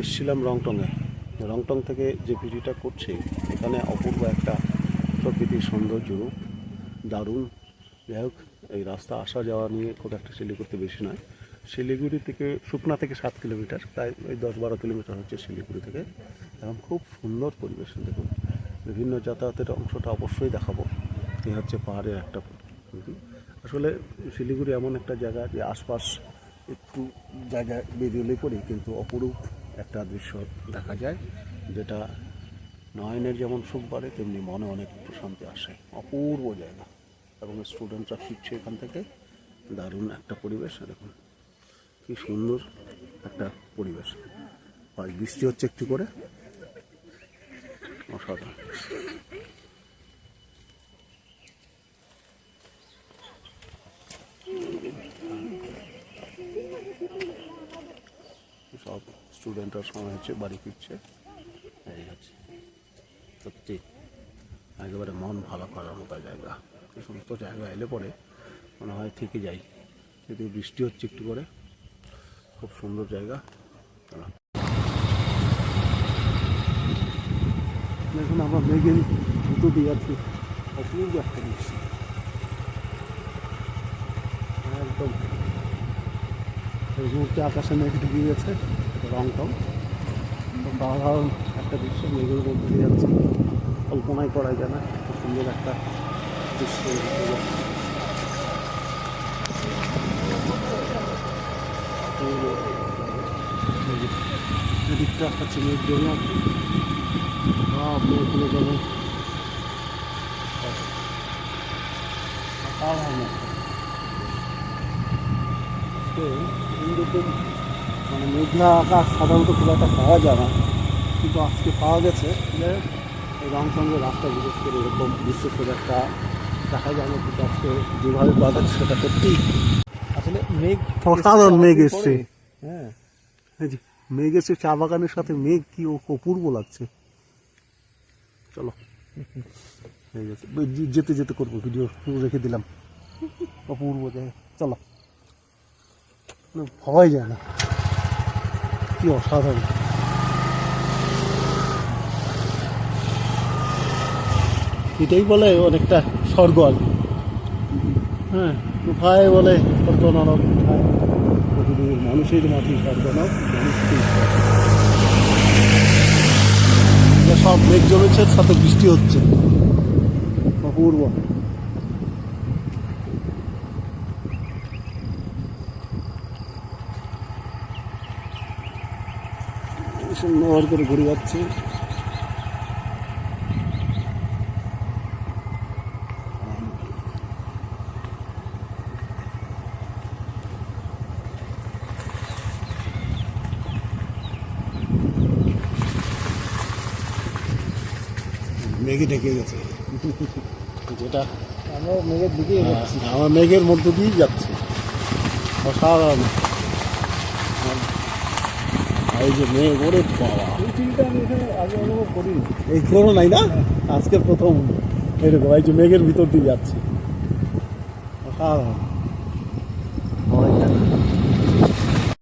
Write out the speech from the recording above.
এসেছিলাম রংটংয়ে। রংটং থেকে যে ভিডিওটা করছি, এখানে অপূর্ব একটা প্রকৃতির সৌন্দর্য রূপ দারুণ। যাই হোক, এই রাস্তা আসা যাওয়া নিয়ে খুব একটা শিলিগুড়িতে বেশি নয়। শিলিগুড়ি থেকে সুকনা থেকে সাত কিলোমিটার, প্রায় ওই দশ বারো কিলোমিটার হচ্ছে শিলিগুড়ি থেকে। এবং খুব সুন্দর পরিবেশ, দেখুন। বিভিন্ন যাতায়াতের অংশটা অবশ্যই দেখাবো। এ হচ্ছে পাহাড়ের একটা আসলে শিলিগুড়ি এমন একটা জায়গা যে আশপাশ একটু জায়গায় বেরিয়ে পড়ি কিন্তু অপরূপ একটা দৃশ্য দেখা যায়, যেটা নয়নের যেমন সুখ বাড়ে, তেমনি মনে অনেক প্রশান্তি আসে। অপূর্ব জায়গা। এবং স্টুডেন্টরা ফিরছে এখান থেকে। দারুণ একটা পরিবেশ দেখুন, কি সুন্দর একটা পরিবেশ। হয়, বৃষ্টি হচ্ছে একটু করে। অসাধারণ সব স্টুডেন্টরা সময় হচ্ছে বাড়ি ফিরছে। এই হচ্ছে। সত্যি, একেবারে মন ভালো করার মতো জায়গা। এই সমস্ত জায়গা এলে পরে মনে হয় থেকে যাই। যদি বৃষ্টি হচ্ছে একটু করে খুব সুন্দর জায়গা। দেখুন আমরা মেঘের জুতো দিয়ে যাচ্ছি। অপূর্ব একটা দৃশ্য একদম। এই মুহূর্তে আকাশে মেঘ ঢুকে গেছে রং টং সাধারণ একটা দৃশ্য মেঘের মধ্যে দিয়ে যাচ্ছে। কল্পনাই করা যায় না সুন্দর একটা দৃশ্য জমে এইরকম মানে মেঘলা আকাশ সাধারণত খুব একটা পাওয়া যায় না। কিন্তু আজকে পাওয়া গেছে। যে এই রংসঙ্গে রাস্তা বিশেষ করে এরকম দৃশ্য খুব একটা দেখা যায় না কিন্তু আজকে যেভাবে পাওয়া যাচ্ছে সেটা সত্যি আসলে মেঘ অসাধারণ মেঘ এসছে। হ্যাঁ। মেঘ এসে চা বাগানের সাথে মেঘ কি ও- অপূর্ব লাগছে। চলো। হয়ে গেছে যেতে যেতে করব ভিডিও রেখে দিলাম। অপূর্ব জায়গা চলো। না, যায় না। কি অসাধারণ। এটাই বলে অনেকটা স্বর্গ আর কি। হ্যাঁ কোথায় বলে স্বর্গ নরক কোথায় মানুষের মাটি মানুষকেই সব মেঘ জমেছে সাথে বৃষ্টি হচ্ছে। অপূর্ব সুন্দর করে ঘুরে যাচ্ছে। মেঘে ঢেকে গেছে। যেটা আমরা মেঘের দিকে যাচ্ছি। আমার মেঘের মধ্য দিয়েই যাচ্ছে। অসাধারণ। এই যে মেঘ ওরে বাবা। এই করো নাই না? আজকের প্রথম। এরকম এই যে মেঘের ভিতর দিয়ে যাচ্ছে। অসাধারণ।